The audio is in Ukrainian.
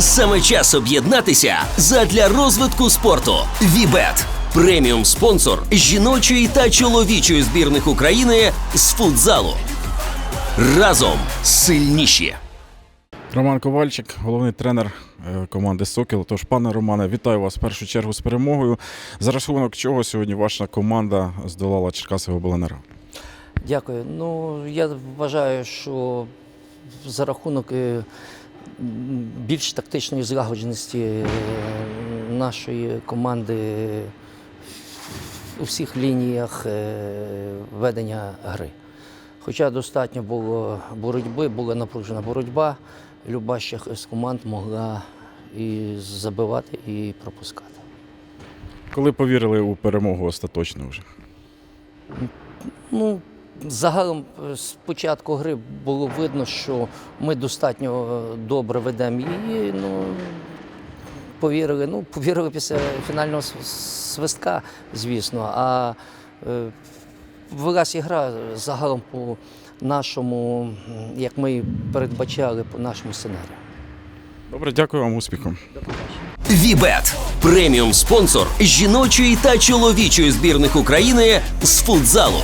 Саме час об'єднатися задля розвитку спорту. Вібет преміум спонсор жіночої та чоловічої збірних України з футзалу. Разом сильніші. Роман Ковальчик, головний тренер е, команди Сокіл. Тож, пане Романе, вітаю вас в першу чергу з перемогою. За рахунок чого сьогодні ваша команда здолала Черкасового Обленера? Дякую. Ну, я вважаю, що за рахунок е, більш тактичної злагодженості е, нашої команди у всіх лініях е, ведення гри. Хоча достатньо було боротьби, була напружена боротьба, люба ще з команд могла і забивати, і пропускати. Коли повірили у перемогу остаточно вже? Ну, загалом е, з початку гри було видно, що ми достатньо е, добре ведемо її. Ну, повірили, ну, повірили після фінального свистка, звісно. А е, велась ігра загалом по нашому, як ми передбачали, по нашому сценарію. Добре, дякую вам, успіху. Вібет преміум спонсор жіночої та чоловічої збірних України з футзалу.